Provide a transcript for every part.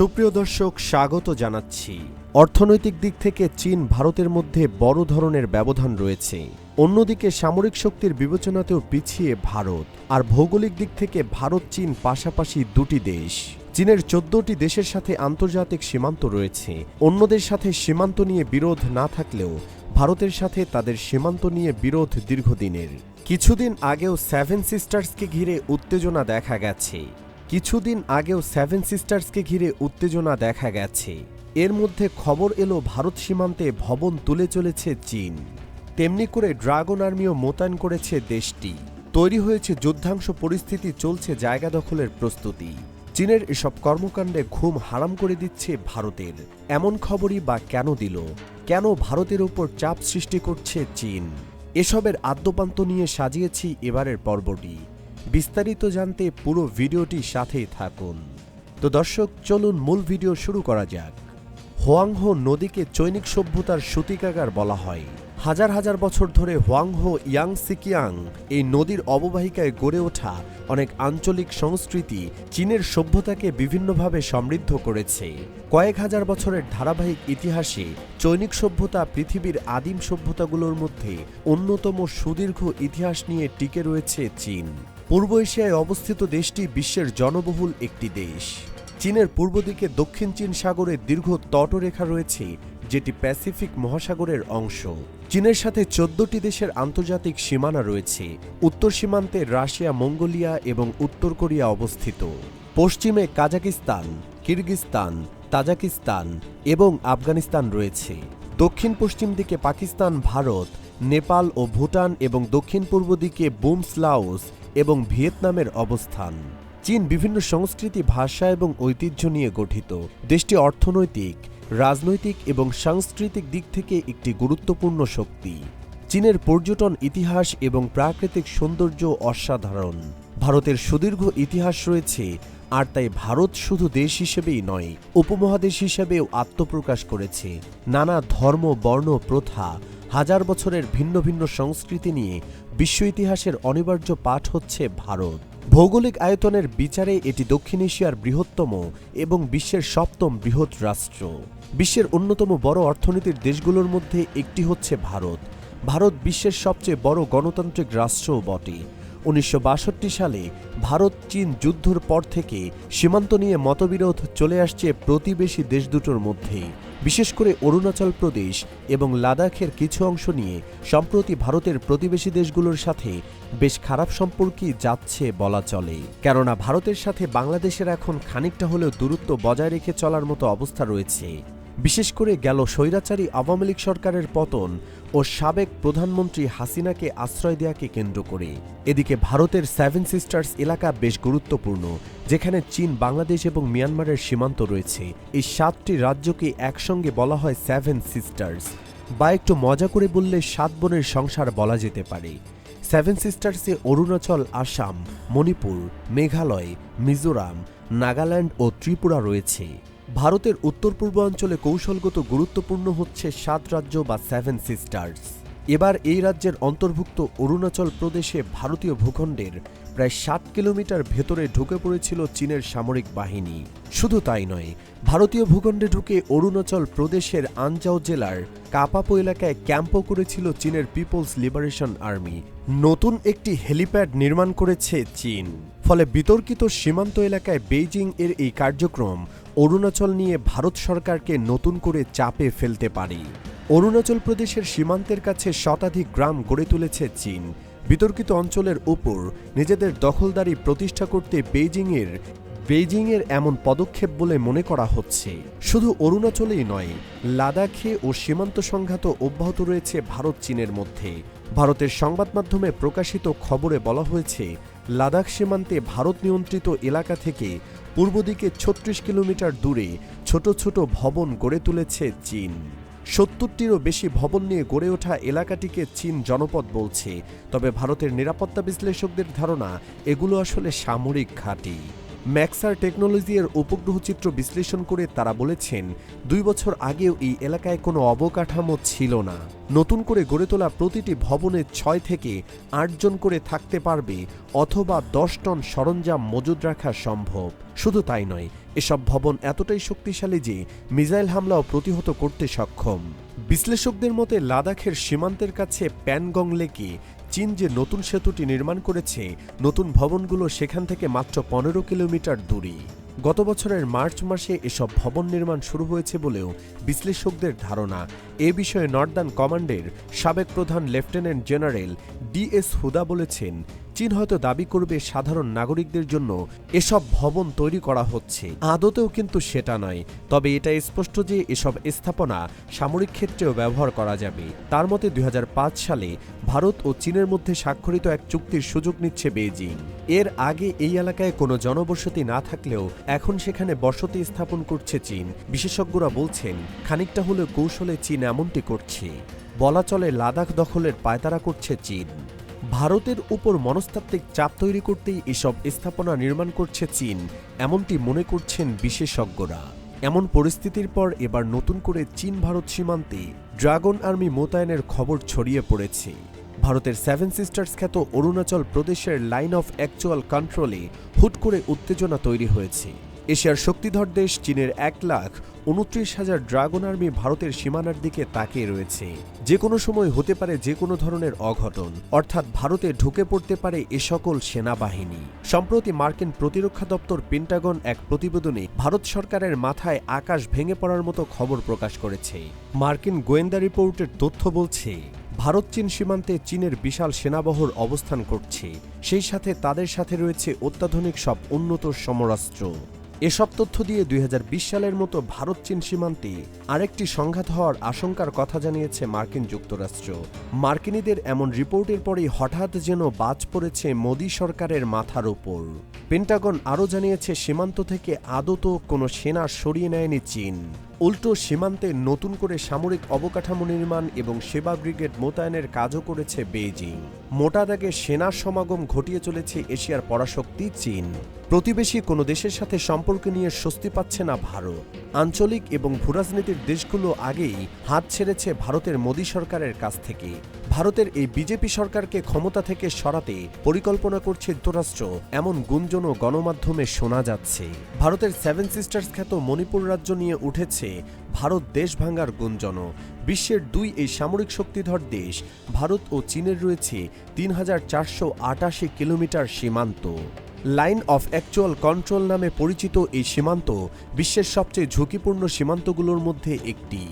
সুপ্রিয় দর্শক, স্বাগত জানাচ্ছি। অর্থনৈতিক দিক থেকে চীন ভারতের মধ্যে বড় ধরনের ব্যবধান রয়েছে। অন্যদিকে সামরিক শক্তির বিবেচনাতেও পিছিয়ে ভারত। আর ভৌগোলিক দিক থেকে ভারত চীন পাশাপাশি দুটি দেশ। চীনের চোদ্দটি দেশের সাথে আন্তর্জাতিক সীমান্ত রয়েছে। অন্যদের সাথে সীমান্ত নিয়ে বিরোধ না থাকলেও ভারতের সাথে তাদের সীমান্ত নিয়ে বিরোধ দীর্ঘদিনের। কিছুদিন আগেও সেভেন সিস্টার্সকে ঘিরে উত্তেজনা দেখা গেছে। কিছুদিন আগেও সেভেন সিস্টার্সকে ঘিরে উত্তেজনা দেখা গেছে। এর মধ্যে খবর এলো ভারত সীমান্তে ভবন তুলে চলেছে চীন। তেমনি করে ড্রাগন আর্মিও মোতায়েন করেছে দেশটি। তৈরি হয়েছে যুদ্ধাংশ পরিস্থিতি চলছে জায়গা দখলের প্রস্তুতি। চীনের এসব কর্মকাণ্ডে ঘুম হারাম করে দিচ্ছে ভারতের। এমন খবরই বা কেন দিল? কেন ভারতের উপর চাপ সৃষ্টি করছে চীন? এসবের আদ্যপান্ত নিয়ে সাজিয়েছি এবারের পর্বটি। বিস্তারিত জানতে পুরো ভিডিওটি সাথেই থাকুন। তো দর্শক, চলুন মূল ভিডিও শুরু করা যাক। হোয়াংহো নদীকে চৈনিক সভ্যতার সূতিকাগার বলা হয়। হাজার হাজার বছর ধরে হোয়াংহো ইয়াং সিকিয়াং এই নদীর অববাহিকায় গড়ে ওঠা অনেক আঞ্চলিক সংস্কৃতি চীনের সভ্যতাকে বিভিন্নভাবে সমৃদ্ধ করেছে। কয়েক হাজার বছরের ধারাবাহিক ইতিহাসে চৈনিক সভ্যতা পৃথিবীর আদিম সভ্যতাগুলোর মধ্যে অন্যতম সুদীর্ঘ ইতিহাস নিয়ে টিকে রয়েছে চীন। পূর্ব এশিয়ায় অবস্থিত দেশটি বিশ্বের জনবহুল একটি দেশ। চীনের পূর্ব দিকে দক্ষিণ চীন সাগরের দীর্ঘ তটরেখা রয়েছে, যেটি প্যাসিফিক মহাসাগরের অংশ। চীনের সাথে চোদ্দটি দেশের আন্তর্জাতিক সীমানা রয়েছে, উত্তর সীমান্তে রাশিয়া, মঙ্গোলিয়া এবং উত্তর কোরিয়া অবস্থিত। পশ্চিমে কাজাকিস্তান, কিরগিস্তান, তাজাকিস্তান এবং আফগানিস্তান রয়েছে। দক্ষিণ পশ্চিম দিকে পাকিস্তান, ভারত, নেপাল ও ভুটান এবং দক্ষিণ পূর্ব দিকে বুমস, লাওস এবং ভিয়েতনামের অবস্থান। চীন বিভিন্ন সংস্কৃতি, ভাষা এবং ঐতিহ্য নিয়ে গঠিত। দেশটি অর্থনৈতিক, রাজনৈতিক এবং সাংস্কৃতিক দিক থেকে একটি গুরুত্বপূর্ণ শক্তি। চীনের পর্যটন ইতিহাস এবং প্রাকৃতিক সৌন্দর্য অসাধারণ। ভারতের সুদীর্ঘ ইতিহাস রয়েছে, আর তাই ভারত শুধু দেশ হিসেবেই নয়, উপমহাদেশ হিসেবেও আত্মপ্রকাশ করেছে। নানা ধর্ম, বর্ণ, প্রথা হাজার বছরের ভিন্ন ভিন্ন সংস্কৃতি নিয়ে বিশ্ব ইতিহাসের অনিবার্য পাঠ হচ্ছে ভারত। ভৌগোলিক আয়তনের বিচারে এটি দক্ষিণ এশিয়ার বৃহত্তম এবং বিশ্বের সপ্তম বৃহৎ রাষ্ট্র। বিশ্বের অন্যতম বড় অর্থনীতির দেশগুলোর মধ্যে একটি হচ্ছে ভারত। ভারত বিশ্বের সবচেয়ে বড় গণতান্ত্রিক রাষ্ট্রও বটে। উনিশশো বাষট্টি সালে ভারত চীন যুদ্ধর পর থেকে সীমান্ত নিয়ে মতবিরোধ চলে আসছে প্রতিবেশী দেশ দুটোর মধ্যে। বিশেষ করে অরুণাচল প্রদেশ এবং লাদাখের কিছু অংশ নিয়ে সম্প্রতি ভারতের প্রতিবেশী দেশগুলোর সাথে বেশ খারাপ সম্পর্কই যাচ্ছে বলা চলে। কেননা ভারতের সাথে বাংলাদেশের এখন খানিকটা হলেও দূরত্ব বজায় রেখে চলার মতো অবস্থা রয়েছে। বিশেষ করে গেল স্বৈরাচারী আওয়ামী লীগ সরকারের পতন ও সাবেক প্রধানমন্ত্রী হাসিনাকে আশ্রয় দেওয়াকে কেন্দ্র করে। এদিকে ভারতের সেভেন সিস্টার্স এলাকা বেশ গুরুত্বপূর্ণ, যেখানে চীন, বাংলাদেশ এবং মিয়ানমারের সীমান্ত রয়েছে। এই সাতটি রাজ্যকে একসঙ্গে বলা হয় সেভেন সিস্টার্স বা একটু মজা করে বললে সাত বোনের সংসার বলা যেতে পারে। সেভেন সিস্টার্সে অরুণাচল, আসাম, মণিপুর, মেঘালয়, মিজোরাম, নাগাল্যান্ড ও ত্রিপুরা রয়েছে। ভারতের উত্তর পূর্বাঞ্চলে কৌশলগত গুরুত্বপূর্ণ হচ্ছে সাত রাজ্য বা সেভেন সিস্টার্স এবার এই রাজ্যের অন্তর্ভুক্ত অরুণাচল প্রদেশে ভারতীয় ভূখণ্ডের প্রায় ষাট কিলোমিটার ভেতরে ঢুকে পড়েছিল চীনের সামরিক বাহিনী। শুধু তাই নয়, ভারতীয় ভূখণ্ডে ঢুকে অরুণাচল প্রদেশের আনজাও জেলার কাপাপো এলাকায় ক্যাম্পও করেছিল চীনের পিপলস লিবারেশন আর্মি। নতুন একটি হেলিপ্যাড নির্মাণ করেছে চীন। ফলে বিতর্কিত সীমান্ত এলাকায় বেইজিং এর এই কার্যক্রম অরুণাচল নিয়ে ভারত সরকারকে নতুন করে চাপে ফেলতে পারে। অরুণাচল প্রদেশের সীমান্তের কাছে শতাধিক গ্রাম গড়ে তুলেছে চীন। বিতর্কিত অঞ্চলের উপর নিজেদের দখলদারি প্রতিষ্ঠা করতে বেইজিংয়ের বেইজিংয়ের এমন পদক্ষেপ বলে মনে করা হচ্ছে। শুধু অরুণাচলেই নয়, লাদাখে ও সীমান্ত সংঘাত অব্যাহত রয়েছে ভারত চীনের মধ্যে। ভারতের সংবাদ মাধ্যমে প্রকাশিত খবরে বলা হয়েছে লাদাখ সীমান্তে ভারত নিয়ন্ত্রিত এলাকা থেকে পূর্ব দিকে ছত্রিশ কিলোমিটার দূরে ছোট ছোট ভবন গড়ে তুলেছে চীন। সত্তরটিরও বেশি ভবন নিয়ে গড়ে ওঠা এলাকাটিকে চীন জনপদ বলছে। তবে ভারতের নিরাপত্তা বিশ্লেষকদের ধারণা, এগুলো আসলে সামরিক ঘাঁটি। ম্যাক্সার টেকনোলজি এর উপগ্রহ চিত্র বিশ্লেষণ করে তারা বলেছেন, দুই বছর আগেও এই এলাকায় কোনো অবকাঠামো ছিল না। নতুন করে গড়ে তোলা প্রতিটি ভবনে ছয় থেকে আটজন করে থাকতে পারবে অথবা দশ টন সরঞ্জাম মজুদ রাখা সম্ভব। শুধু তাই নয়, এসব ভবন এতটাই শক্তিশালী যে মিসাইল হামলাও প্রতিহত করতে সক্ষম। বিশ্লেষকদের মতে লাদাখের সীমান্তের কাছে প্যানগং লেকে চীন যে নতুন সেতুটি নির্মাণ করেছে, নতুন ভবনগুলো সেখান থেকে মাত্র পনেরো কিলোমিটার দূরে। গত বছরের মার্চ মাসে এসব ভবন নির্মাণ শুরু হয়েছে বলেও বিশ্লেষকদের ধারণা। এ বিষয়ে নর্দার্ন কমান্ডের সাবেক প্রধান লেফটেন্যান্ট জেনারেল ডিএস হুদা বলেছেন চীন হয়তো দাবি করবে সাধারণ নাগরিকদের জন্য এসব ভবন তৈরি করা হচ্ছে। আদতেও কিন্তু সেটা নয়। তবে এটা স্পষ্ট যে এসব স্থাপনা সামরিক ক্ষেত্রেও ব্যবহার করা যাবে। তার মতে দুই হাজার পাঁচ সালে ভারত ও চীনের মধ্যে স্বাক্ষরিত এক চুক্তির সুযোগ নিচ্ছে বেইজিং। এর আগে এই এলাকায় কোনো জনবসতি না থাকলেও এখন সেখানে বসতি স্থাপন করছে চীন। বিশেষজ্ঞরা বলছেন, খানিকটা হলেও কৌশলে চীন এমনটি করছে। বলা চলে, লাদাখ দখলের পায়তারা করছে চীন। ভারতের উপর মনস্তাত্ত্বিক চাপ তৈরি করতেই এসব স্থাপনা নির্মাণ করছে চীন, এমনটি মনে করছেন বিশেষজ্ঞরা। এমন পরিস্থিতির পর এবার নতুন করে চীন ভারত সীমান্তে ড্রাগন আর্মি মোতায়েনের খবর ছড়িয়ে পড়েছে। ভারতের সেভেন সিস্টার্স খ্যাত অরুণাচল প্রদেশের লাইন অফ অ্যাকচুয়াল কন্ট্রোলে হুট করে উত্তেজনা তৈরি হয়েছে। এশিয়ার শক্তিধর দেশ চীনের এক লাখ উনত্রিশ হাজার ড্রাগন আর্মি ভারতের সীমানার দিকে তাকিয়ে রয়েছে। যে কোনো সময় হতে পারে যে কোনো ধরনের অঘটন, অর্থাৎ ভারতে ঢুকে পড়তে পারে এ সকল সেনাবাহিনী। সম্প্রতি মার্কিন প্রতিরক্ষা দপ্তর পেন্টাগন এক প্রতিবেদনে ভারত সরকারের মাথায় আকাশ ভেঙে পড়ার মতো খবর প্রকাশ করেছে। মার্কিন গোয়েন্দা রিপোর্টের তথ্য বলছে, ভারত চীন সীমান্তে চীনের বিশাল সেনাবহর অবস্থান করছে। সেই সাথে তাদের সাথে রয়েছে অত্যাধুনিক সব উন্নত সমরাস্ত্র। এসব তথ্য দিয়ে দুই হাজার বিশ সালের মতো ভারত চীন সীমান্তে আরেকটি সংঘাত হওয়ার আশঙ্কার কথা জানিয়েছে মার্কিন যুক্তরাষ্ট্র। মার্কিনীদের এমন রিপোর্টের পরেই হঠাৎ যেন বাজ পড়েছে মোদী সরকারের মাথার ওপর পেন্টাগন আরও জানিয়েছে, সীমান্ত থেকে আদত কোনো সেনা সরিয়ে নেয়নি চীন। উল্টো সীমান্তে নতুন করে সামরিক অবকাঠামো নির্মাণ এবং সেবা ব্রিগেড মোতায়েনের কাজও করেছে বেইজিং। মোটা দাগে সেনা সমাগম ঘটিয়ে চলেছে এশিয়ার পরাশক্তি চীন। প্রতিবেশী কোনো দেশের সাথে সম্পর্ক নিয়ে স্বস্তি পাচ্ছে না ভারত। আঞ্চলিক এবং ভূরাজনীতির দেশগুলো আগেই হাত ছেড়েছে ভারতের মোদী সরকারের কাছ থেকে। ভারতের এই বিজেপি সরকারকে ক্ষমতা থেকে সরাতে পরিকল্পনা করছে যুক্তরাষ্ট্র, এমন গুঞ্জনও গণমাধ্যমে শোনা যাচ্ছে। ভারতের সেভেন সিস্টার্স খ্যাত মণিপুর রাজ্য নিয়ে উঠেছে ভারত দেশ ভাঙ্গার গুঞ্জনও বিশ্বের দুই এই সামরিক শক্তিধর দেশ, ভারত ও চীনের রয়েছে তিন হাজার চারশো আটাশি কিলোমিটার সীমান্ত। লাইন অফ অ্যাকচুয়াল কন্ট্রোল নামে পরিচিত এই সীমান্ত বিশ্বের সবচেয়ে ঝুঁকিপূর্ণ সীমান্তগুলোর মধ্যে একটি।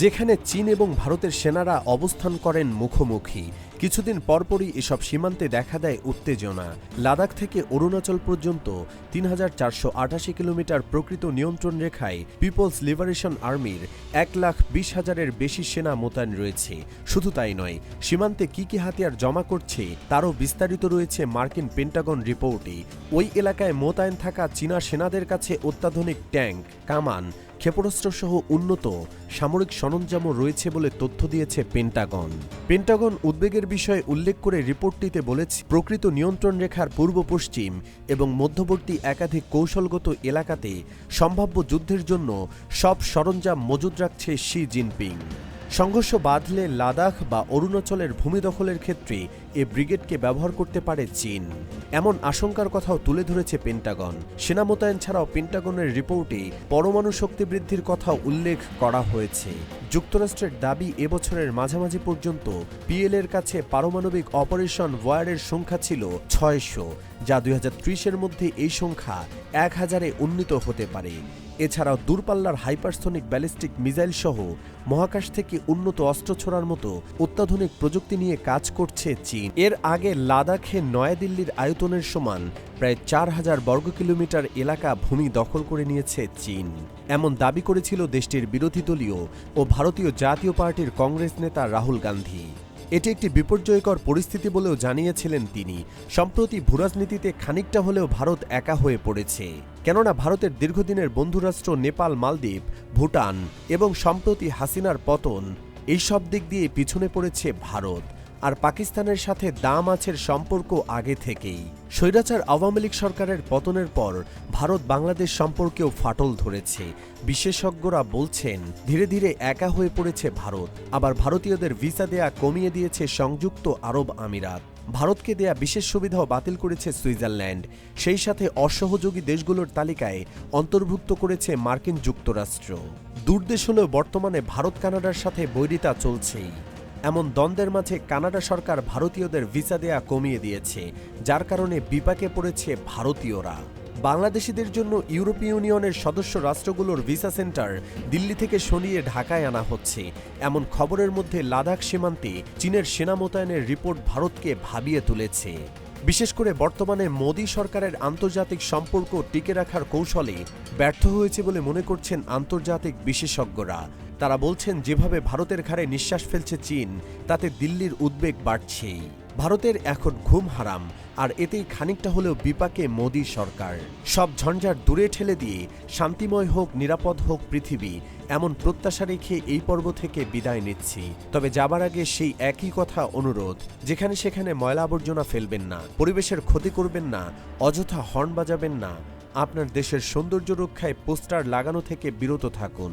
যেখানে চীন এবং ভারতের সেনারা অবস্থান করেন মুখোমুখি। কিছুদিন পরপরই এসব সীমান্তে দেখা দেয় উত্তেজনা। লাদাখ থেকে অরুণাচল পর্যন্ত তিন হাজার চারশো আটাশি কিলোমিটার প্রকৃত নিয়ন্ত্রণ রেখায় পিপলস লিবারেশন আর্মির এক লাখ বিশ হাজারের বেশি সেনা মোতায়েন রয়েছে। শুধু তাই নয়, সীমান্তে কি কি হাতিয়ার জমা করছে তারও বিস্তারিত রয়েছে মার্কিন পেন্টাগন রিপোর্টে। ওই এলাকায় মোতায়েন থাকা চীনা সেনাদের কাছে অত্যাধুনিক ট্যাঙ্ক, কামান ক্ষেপণাস্ত্রসহ উন্নত সামরিক সরঞ্জামও রয়েছে বলে তথ্য দিয়েছে পেন্টাগন। পেন্টাগন উদ্বেগের বিষয়ে উল্লেখ করে রিপোর্টটিতে বলেছে, প্রকৃত নিয়ন্ত্রণ রেখার পূর্ব পশ্চিম এবং মধ্যবর্তী একাধিক কৌশলগত এলাকাতে সম্ভাব্য যুদ্ধের জন্য সব সরঞ্জাম মজুদ রাখছে শি জিনপিং। সংঘর্ষ বাঁধলে লাদাখ বা অরুণাচলের ভূমি দখলের ক্ষেত্রে এ ব্রিগেডকে ব্যবহার করতে পারে চীন। এমন আশঙ্কার কথাও তুলে ধরেছে পেন্টাগন। সেনা মোতায়েন ছাড়াও পেন্টাগনের রিপোর্টে পরমাণু শক্তি বৃদ্ধির কথা উল্লেখ করা হয়েছে। যুক্তরাষ্ট্রের দাবি এবছরের মাঝামাঝি পর্যন্ত পিএল এর কাছে পারমাণবিক অপারেশন ওয়ারের সংখ্যা ছিল ছয়শো, যা দুই এর মধ্যে এই সংখ্যা এক হাজারে উন্নীত হতে পারে। এছাড়াও দূরপাল্লার হাইপারসনিক ব্যালিস্টিক মিসাইল সহ মহাকাশ থেকে উন্নত অস্ত্র ছোড়ার মতো অত্যাধুনিক প্রযুক্তি নিয়ে কাজ করছে চীন। এর আগে লাদাখে নয়াদিল্লির আয়তনের সমান প্রায় চার হাজার বর্গ কিলোমিটার এলাকা ভূমি দখল করে নিয়েছে চীন। এমন দাবি করেছিল দেশটির বিরোধী দলীয় ও ভারতীয় জাতীয় পার্টির কংগ্রেস নেতা রাহুল গান্ধী। এটি একটি বিপর্যয়কর পরিস্থিতি বলেও জানিয়েছিলেন তিনি। সম্প্রতি ভূরাজনীতিতে খানিকটা হলেও ভারত একা হয়ে পড়েছে। কেননা ভারতের দীর্ঘদিনের বন্ধুরাষ্ট্র নেপাল, মালদ্বীপ, ভুটান এবং সম্প্রতি হাসিনার পতন, এইসব দিক দিয়ে পিছনে পড়েছে ভারত। আর পাকিস্তানের সাথে দাম আছের সম্পর্ক আগে থেকেই। স্বৈরাচার আওয়ামী লীগ সরকারের পতনের পর ভারত বাংলাদেশ সম্পর্কেও ফাটল ধরেছে। বিশেষজ্ঞরা বলছেন, ধীরে ধীরে একা হয়ে পড়েছে ভারত। আবার ভারতীয়দের ভিসা দেয়া কমিয়ে দিয়েছে সংযুক্ত আরব আমিরাত। ভারতকে দেয়া বিশেষ সুবিধাও বাতিল করেছে সুইজারল্যান্ড। সেই সাথে অসহযোগী দেশগুলোর তালিকায় অন্তর্ভুক্ত করেছে মার্কিন যুক্তরাষ্ট্র। দূরদেশ হলেও বর্তমানে ভারত কানাডার সাথে বৈরিতা চলছেই। এমন দ্বন্দ্বের মাঝে কানাডা সরকার ভারতীয়দের ভিসা দেয়া কমিয়ে দিয়েছে, যার কারণে বিপাকে পড়েছে ভারতীয়রা। বাংলাদেশিদের জন্য ইউরোপীয় ইউনিয়নের সদস্য রাষ্ট্রগুলোর ভিসা সেন্টার দিল্লি থেকে সরিয়ে ঢাকায় আনা হচ্ছে। এমন খবরের মধ্যে লাদাখ সীমান্তে চীনের সেনা মোতায়েনের রিপোর্ট ভারতকে ভাবিয়ে তুলেছে। বিশেষ করে বর্তমানে মোদী সরকারের আন্তর্জাতিক সম্পর্ক টিকে রাখার কৌশলে ব্যর্থ হয়েছে বলে মনে করছেন আন্তর্জাতিক বিশেষজ্ঞরা। তারা বলছেন, যেভাবে ভারতের ঘাড়ে নিঃশ্বাস ফেলছে চীন, তাতে দিল্লির উদ্বেগ বাড়ছেই। ভারতের এখন ঘুম হারাম, আর এতেই খানিকটা হলেও বিপাকে মোদী সরকার। সব ঝঞ্ঝাট দূরে ঠেলে দিয়ে শান্তিময় হোক, নিরাপদ হোক পৃথিবী, এমন প্রত্যাশা রেখে এই পর্ব থেকে বিদায় নিচ্ছি। তবে যাবার আগে সেই একই কথা অনুরোধ, যেখানে সেখানে ময়লা আবর্জনা ফেলবেন না, পরিবেশের ক্ষতি করবেন না, অযথা হর্ন বাজাবেন না। আপনার দেশের সৌন্দর্য রক্ষায় পোস্টার লাগানো থেকে বিরত থাকুন।